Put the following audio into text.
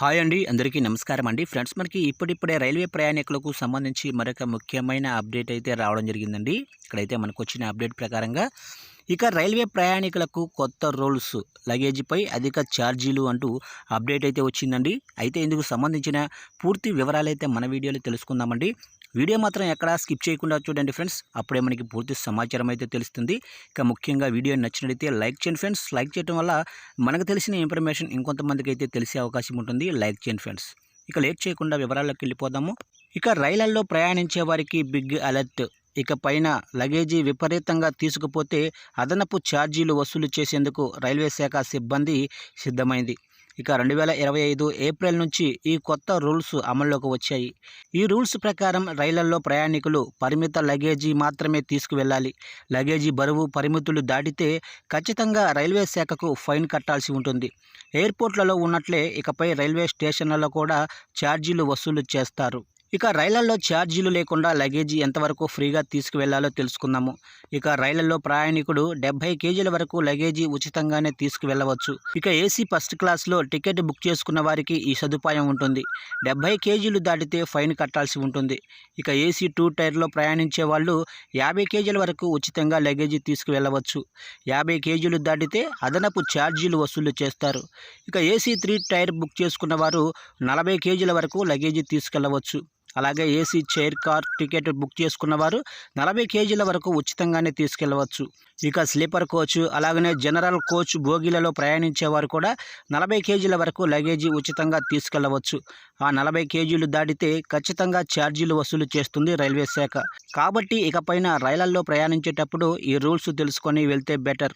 Hi అండి. అందరికీ నమస్కారం అండి. ఫ్రెండ్స్ మనకి ఇప్పుడిప్పుడే రైల్వే ప్రయాణికులకు సంబంధించి మరొక ముఖ్యమైన అప్డేట్ అయితే రావడం జరిగిందండి. ఇక్కడైతే మనకు వచ్చిన అప్డేట్ ప్రకారంగా ఇక రైల్వే ప్రయాణికులకు కొత్త రూల్స్ లగేజీపై అధిక ఛార్జీలు అంటూ అప్డేట్ అయితే వచ్చిందండి. అయితే ఇందుకు సంబంధించిన పూర్తి వివరాలు అయితే మన వీడియోలో తెలుసుకుందామండి. వీడియో మాత్రం ఎక్కడా స్కిప్ చేయకుండా చూడండి ఫ్రెండ్స్. అప్పుడే మనకి పూర్తి సమాచారం అయితే తెలుస్తుంది. ఇక ముఖ్యంగా వీడియో నచ్చినట్లయితే లైక్ చేయండి ఫ్రెండ్స్. లైక్ చేయడం వల్ల మనకు తెలిసిన ఇన్ఫర్మేషన్ ఇంకొంతమందికి అయితే తెలిసే అవకాశం ఉంటుంది. లైక్ చేయండి ఫ్రెండ్స్. ఇక లేట్ చేయకుండా వివరాల్లోకి వెళ్ళిపోదాము. ఇక రైళ్ళలో ప్రయాణించే వారికి బిగ్ అలర్ట్. ఇక పైన లగేజీ విపరీతంగా తీసుకుపోతే అదనపు ఛార్జీలు వసూలు చేసేందుకు రైల్వే శాఖ సిబ్బంది సిద్ధమైంది. ఇక రెండు వేల ఇరవై ఐదు ఏప్రిల్ నుంచి ఈ కొత్త రూల్స్ అమల్లోకి వచ్చాయి. ఈ రూల్స్ ప్రకారం రైళ్ళలో ప్రయాణికులు పరిమిత లగేజీ మాత్రమే తీసుకువెళ్ళాలి. లగేజీ బరువు పరిమితులు దాటితే ఖచ్చితంగా రైల్వే శాఖకు ఫైన్ కట్టాల్సి ఉంటుంది. ఎయిర్పోర్ట్లలో ఉన్నట్లే ఇకపై రైల్వే స్టేషన్లలో కూడా ఛార్జీలు వసూలు చేస్తారు. ఇక రైళ్ళలో ఛార్జీలు లేకుండా లగేజీ ఎంతవరకు ఫ్రీగా తీసుకువెళ్ళాలో తెలుసుకుందాము. ఇక రైళ్ళలో ప్రయాణికుడు డెబ్బై కేజీల వరకు లగేజీ ఉచితంగానే తీసుకువెళ్ళవచ్చు ఇక ఏసీ ఫస్ట్ క్లాస్లో టికెట్ బుక్ చేసుకున్న వారికి ఈ సదుపాయం ఉంటుంది. డెబ్బై కేజీలు దాటితే ఫైన్ కట్టాల్సి ఉంటుంది. ఇక ఏసీ టూ టైర్లో ప్రయాణించే వాళ్ళు యాభై కేజీల వరకు ఉచితంగా లగేజీ తీసుకువెళ్ళవచ్చు యాభై కేజీలు దాటితే అదనపు ఛార్జీలు వసూలు చేస్తారు. ఇక ఏసీ త్రీ టైర్ బుక్ చేసుకున్న వారు నలభై కేజీల వరకు లగేజీ తీసుకెళ్ళవచ్చు. అలాగే AC chair car ticket book చేసుకున్న వారు నలభై కేజీల వరకు ఉచితంగానే తీసుకెళ్ళవచ్చు ఇక స్లీపర్ కోచ్ అలాగనే జనరల్ కోచ్ బోగీలలో ప్రయాణించేవారు కూడా నలభై కేజీల వరకు లగేజీ ఉచితంగా తీసుకెళ్ళవచ్చు ఆ నలభై కేజీలు దాటితే ఖచ్చితంగా ఛార్జీలు వసూలు చేస్తుంది రైల్వే శాఖ. కాబట్టి ఇకపైన రైళ్ళలో ప్రయాణించేటప్పుడు ఈ రూల్స్ తెలుసుకొని వెళ్తే బెటర్.